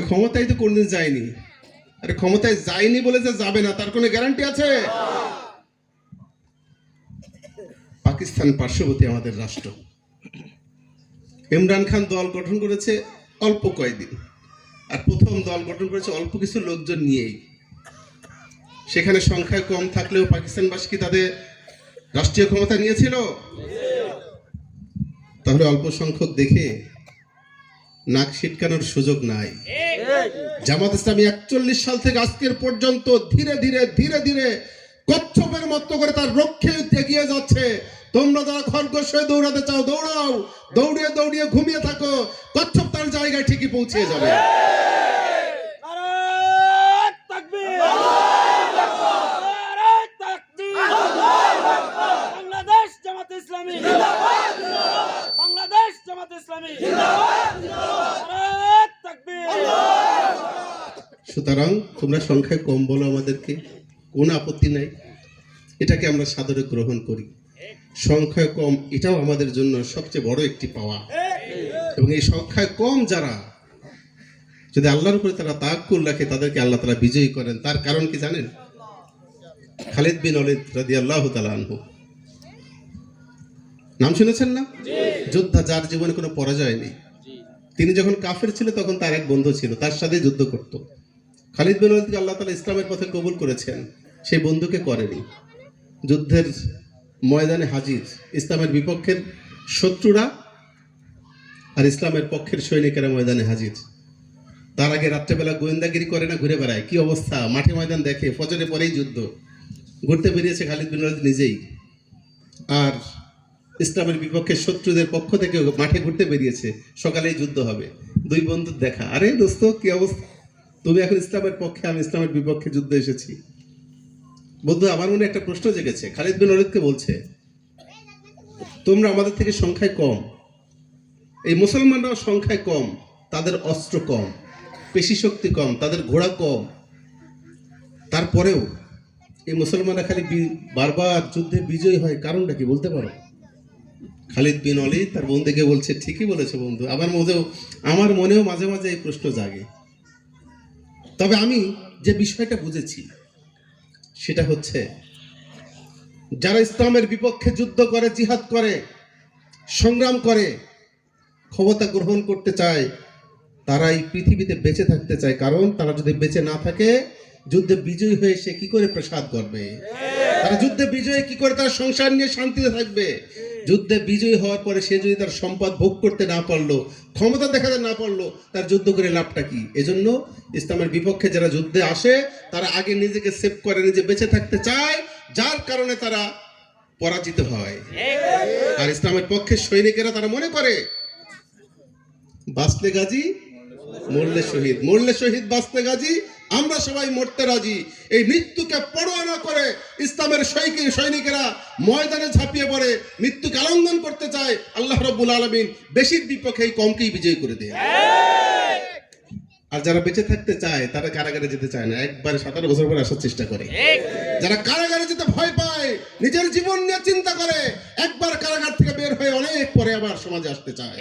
ক্ষমতায় তো কোনদিন যায়নি। আরে ক্ষমতায় যায়নি বলে যে যাবে না, তার কোনো গ্যারান্টি আছে? পাকিস্তান পার্শ্ববর্তী আমাদের রাষ্ট্র। ইমরান খান দল গঠন করেছে অল্প কয়েকদিন। আর প্রথম দল গঠন করেছে অল্প কিছু লোকজন নিয়েই। সেখানে সংখ্যায় কম থাকলেও পাকিস্তানবাসী কি তাদের রাষ্ট্রীয় ক্ষমতা নিয়েছিল? তাহলে অল্প সংখ্যক দেখে নাক ছিটকানোর সুযোগ নাই। জামাত ইসলামী একচল্লিশ সাল থেকে আজকের পর্যন্ত ধীরে ধীরে ধীরে ধীরে কচ্ছপের মতো করে তার রক্ষে এগিয়ে যাচ্ছে। তোমরা যারা খরগোশ হয়ে দৌড়াতে চাও দৌড়াও। দৌড়িয়ে দৌড়িয়ে ঘুমিয়ে থাকো। কচ্ছপ তার জায়গায় ঠিকই পৌঁছে যাবে নারায়ণ তাকবীর নারায়ণ তাকবীর বাংলাদেশ জামাত ইসলামী বাংলাদেশ জামাত ইসলামী নারায়ণ তাকবীর সুতরাং তোমরা সংখ্যায় কম বলো আমাদেরকে কোনো আপত্তি নাই। এটাকে আমরা সাদরে গ্রহণ করি। সংখ্যায় কম এটাও আমাদের জন্য সবচেয়ে বড় একটি পাওয়া। এবং এই সংখ্যায় কম যারা যদি আল্লাহর উপরে তারা তাকুল রাখে তাদেরকে আল্লাহ তারা বিজয়ী করেন। তার কারণ কি জানেন? খালিদ বিন অলিদ রাদি আল্লাহ আনহু। নাম শুনেছেন না? যোদ্ধা যার জীবনে কোনো পরাজয় নেই। তিনি যখন কাফের ছিল তখন তার এক বন্ধু ছিল তার সাথে যুদ্ধ করত। খালিদ বিন ওয়ালিদকে আল্লাহ তালা ইসলামের পথে কবুল করেছেন, সেই বন্ধুকে করেনি। যুদ্ধের ময়দানে হাজির ইসলামের বিপক্ষের শত্রুরা আর ইসলামের পক্ষের সৈনিকেরা ময়দানে হাজির। তার আগে রাত্রেবেলা গোয়েন্দাগিরি করে না, ঘুরে বেড়ায়। কি অবস্থা? মাঠে ময়দান দেখে, ফজরে পরেই যুদ্ধ। ঘুরতে বেরিয়েছে খালিদ বিন ওয়ালিদ নিজেই। আর ইসলামের বিপক্ষে শত্রুদের পক্ষ থেকে মাঠে ঘুরতে বেরিয়েছে। সকালেই যুদ্ধ হবে। দুই বন্ধুর দেখা। আরে দোস্ত, কি অবস্থা? তুমি এখন ইসলামের পক্ষে আমি ইসলামের বিপক্ষে যুদ্ধে এসেছি। বন্ধু, আমার মনে একটা প্রশ্ন জেগেছে। খালিদ বিন অলিদকে বলছে, তোমরা আমাদের থেকে সংখ্যায় কম। এই মুসলমানরাও সংখ্যায় কম, তাদের অস্ত্র কম, পেশি শক্তি কম, তাদের ঘোড়া কম। তারপরেও এই মুসলমানরা খালি বারবার যুদ্ধে বিজয়ী হয়, কারণটা কি বলতে পারো? খালিদ বিন অলিদ তার বন্ধুকে বলছে, ঠিকই বলেছে বন্ধু। আমার মনেও আমার মনেও মাঝে মাঝে এই প্রশ্ন জাগে। তবে আমি যে বিষয়টা বুঝেছি, সেটা হচ্ছে যারা ইসলামের বিপক্ষে যুদ্ধ করে, জিহাদ করে, সংগ্রাম করে, ক্ষমতা গ্রহণ করতে চায় তারা এই পৃথিবীতে বেঁচে থাকতে চায়। কারণ তারা যদি বেঁচে না থাকে, যুদ্ধে বিজয়ী হয়ে সে কি করে প্রসাদ করবে তারা যুদ্ধে বিজয়ী কি করে তার সংসার নিয়ে শান্তিতে থাকবে? যুদ্ধে বিজয়ী হওয়ার পরে সে যদি তার সম্পদ ভোগ করতে না পারল, ক্ষমতা দেখাতে না পারল, তার যুদ্ধ করে লাভটা কি? এজন্য ইসলামের বিপক্ষে যারা যুদ্ধে আসে, তারা আগে নিজেকে সেভ করে, নিজে বেঁচে থাকতে চায়, যার কারণে তারা পরাজিত হয়। আর ইসলামের পক্ষে সৈনিকেরা তারা মনে করে বাঁচলে গাজী, মরলে শহীদ। মরলে শহীদ বাঁচতে গাজী আমরা সবাই মরতে রাজি। এই মৃত্যুকে পরোয়া না করে ইসলামের সৈনিক সৈনিকেরা ময়দানে ঝাঁপিয়ে পড়ে, মৃত্যুকে আলঙ্ঘন করতে চায় আল্লাহ রব্বুল আলমিন। বেশির বিপক্ষে এই কমকেই বিজয় করে দেয় আর যারা বেঁচে থাকতে চায়, তারা কারাগারে যেতে চায় না। একবারে সতেরো বছর পরে আসার চেষ্টা করে। যারা কারাগারে যেতে ভয় পায়, নিজের জীবন নিয়ে চিন্তা করে, একবার কারাগার থেকে বের হয়ে অনেক পরে আবার সমাজে আসতে চায়।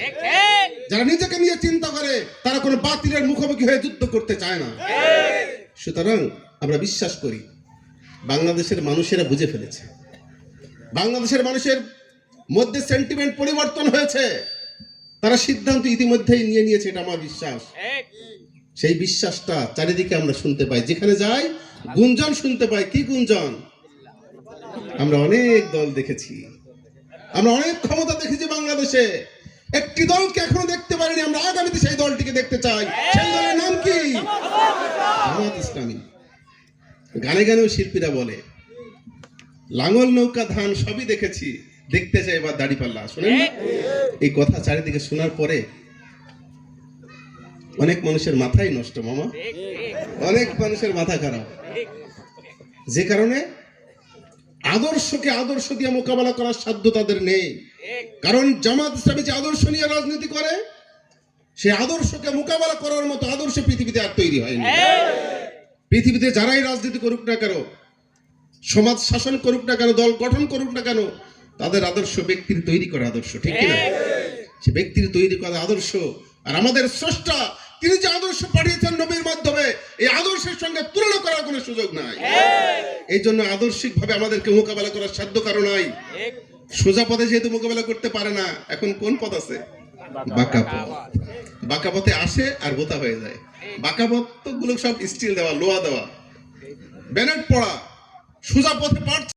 যারা নিজেকে নিয়ে চিন্তা করে, তারা কোনো বাতিলের মুখোমুখি হয়ে যুদ্ধ করতে চায় না। সুতরাং আমরা বিশ্বাস করি, বাংলাদেশের মানুষেরা বুঝে ফেলেছে। বাংলাদেশের মানুষের মধ্যে সেন্টিমেন্ট পরিবর্তন হয়েছে। তারা সিদ্ধান্ত ইতিমধ্যেই নিয়ে নিয়েছে, এটা আমার বিশ্বাস। সেই বিশ্বাসটা চারিদিকে আমরা শুনতে পাই। যেখানে যাই, গুঞ্জন শুনতে পাই। কি গুঞ্জন? আমরা অনেক দল দেখেছি। আমরা অনেক ক্ষমতা দেখেছি বাংলাদেশে। একটি দলকে এখনও দেখতে পারিনি, আমরা আগামীতে সেই দলটিকে দেখতে চাই। সেই দলের নাম কি? জামাত ইসলামী। গানে গানেও শিল্পীরা বলে, লাঙল নৌকা ধান সবই দেখেছি, দেখতে চাই এবার দাড়ি পাল্লা শোনেন এই কথা চারিদিকে শোনার পরে অনেক মানুষের মাথাই নষ্ট, মামা। অনেক মানুষের মাথা খারাপ। যে কারণে আদর্শকে আদর্শ দিয়ে মোকাবেলা করার সাধ্য তাদের নেই। কারণ জামাত ইসলামী যে আদর্শ নিয়ে রাজনীতি করে সে আদর্শকে মোকাবেলা করার মতো আদর্শ পৃথিবীতে আর তৈরি হয়নি। পৃথিবীতে যারাই রাজনীতি করুক না কেন, সমাজ শাসন করুক না কেন, দল গঠন করুক না কেন, তাদের আদর্শ ব্যক্তির তৈরি করা আদর্শ, ঠিক কিনা? সে ব্যক্তির তৈরি করা আদর্শ। আর আমাদের স্রষ্টা, তিনি যে আদর্শ পাঠিয়েছেন নবীর মাধ্যমে সঙ্গে তুলনা করার কোনো সুযোগ নাই। এই জন্য আদর্শিক ভাবে আমাদেরকে মোকাবেলা করার সাধ্য কারণ নাই। সোজা পথে যেহেতু মোকাবেলা করতে পারে না এখন কোন পথ আছে? বাঁকা পথ। বাঁকা পথে আসে আর বোতা হয়ে যায়। বাঁকা পথ তো গুলো সব স্টিল দেওয়া লোহা দেওয়া। ব্যানেট পড়া সোজা পথে